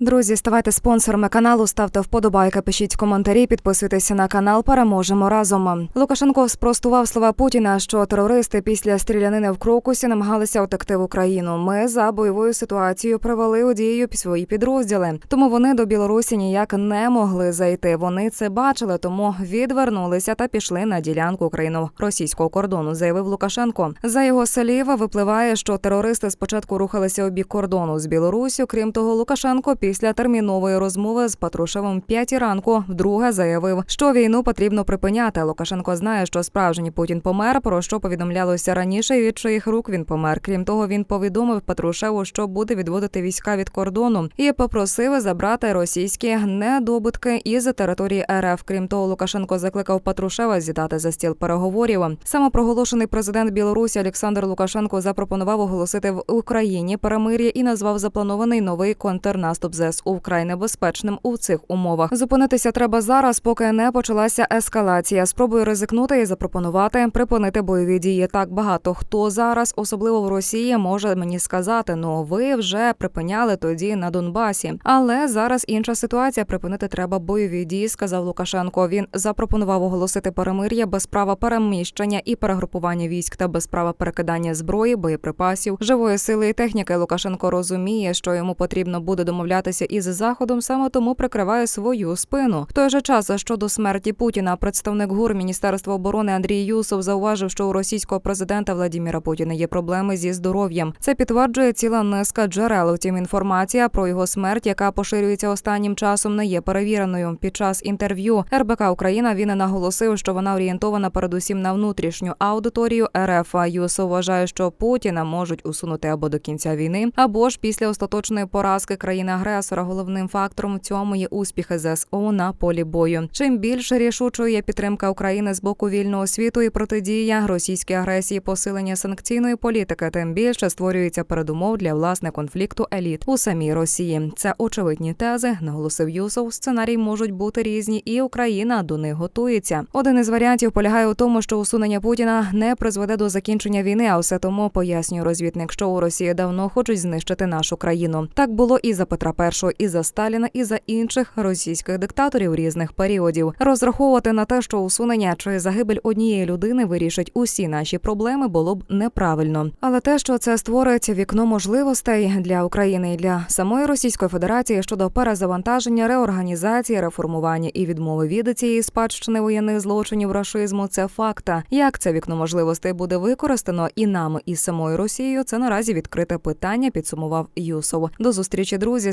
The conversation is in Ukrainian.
Друзі, ставайте спонсорами каналу, ставте вподобайки, пишіть коментарі, підписуйтеся на канал. Переможемо разом. Лукашенко спростував слова Путіна, що терористи після стрілянини в Крокусі намагалися утекти в Україну. Ми за бойовою ситуацією привели у дію свої підрозділи. Тому вони до Білорусі ніяк не могли зайти. Вони це бачили, тому відвернулися та пішли на ділянку україно-російського кордону. Заявив Лукашенко. За його слів випливає, що терористи спочатку рухалися у бік кордону з Білорусю. Крім того, Лукашенко після термінової розмови з Патрушевим п'ятій ранку вдруге заявив, що війну потрібно припиняти. Лукашенко знає, що справжній Путін помер, про що повідомлялося раніше. і Від чиїх рук він помер. Крім того, він повідомив Патрушеву, що буде відводити війська від кордону, і попросив забрати російські недобутки із території РФ. Крім того, Лукашенко закликав Патрушева зідати за стіл переговорів. Самопроголошений президент Білорусі Олександр Лукашенко запропонував оголосити в Україні перемир'я і назвав запланований новий контрнаступ ЗСУ вкрай небезпечним у цих умовах. Зупинитися треба зараз, поки не почалася ескалація. Спробую ризикнути і запропонувати припинити бойові дії. Так багато хто зараз, особливо в Росії, може мені сказати: ну ви вже припиняли тоді на Донбасі. Але зараз інша ситуація. Припинити треба бойові дії, сказав Лукашенко. Він запропонував оголосити перемир'я без права переміщення і перегрупування військ та без права перекидання зброї, боєприпасів, живої сили і техніки. Лукашенко розуміє, що йому потрібно буде домовлятися із заходом, саме тому прикриває свою спину. В той же час щодо смерті Путіна, представник ГУР Міністерства оборони Андрій Юсов зауважив, що у російського президента Владіміра Путіна є проблеми зі здоров'ям. Це підтверджує ціла низка джерел. Втім, інформація про його смерть, яка поширюється останнім часом, не є перевіреною. Під час інтерв'ю РБК Україна він наголосив, що вона орієнтована передусім на внутрішню аудиторію РФ. Юсов вважає, що Путіна можуть усунути або до кінця війни, або ж після остаточної поразки країни-агресора. Головним фактором в цьому є успіхи ЗСУ на полі бою. Чим більше рішучою є підтримка України з боку вільного світу і протидія російській агресії, посилення санкційної політики, тим більше створюється передумов для власне конфлікту еліт у самій Росії. Це очевидні тези, наголосив Юсов. Сценарій можуть бути різні, і Україна до них готується. Один із варіантів полягає у тому, що усунення Путіна не призведе до закінчення війни, а все тому пояснює розвідник, що у Росії давно хочуть знищити нашу країну. Так було і за Петра І, і за Сталіна, і за інших російських диктаторів різних періодів. Розраховувати на те, що усунення чи загибель однієї людини вирішить усі наші проблеми, було б неправильно. Але те, що це створить вікно можливостей для України і для самої Російської Федерації щодо перезавантаження, реорганізації, реформування і відмови від цієї спадщини воєнних злочинів рашизму, це факта. Як це вікно можливостей буде використано і нами, і самою Росією, це наразі відкрите питання. Підсумував Юсов. До зустрічі, друзі.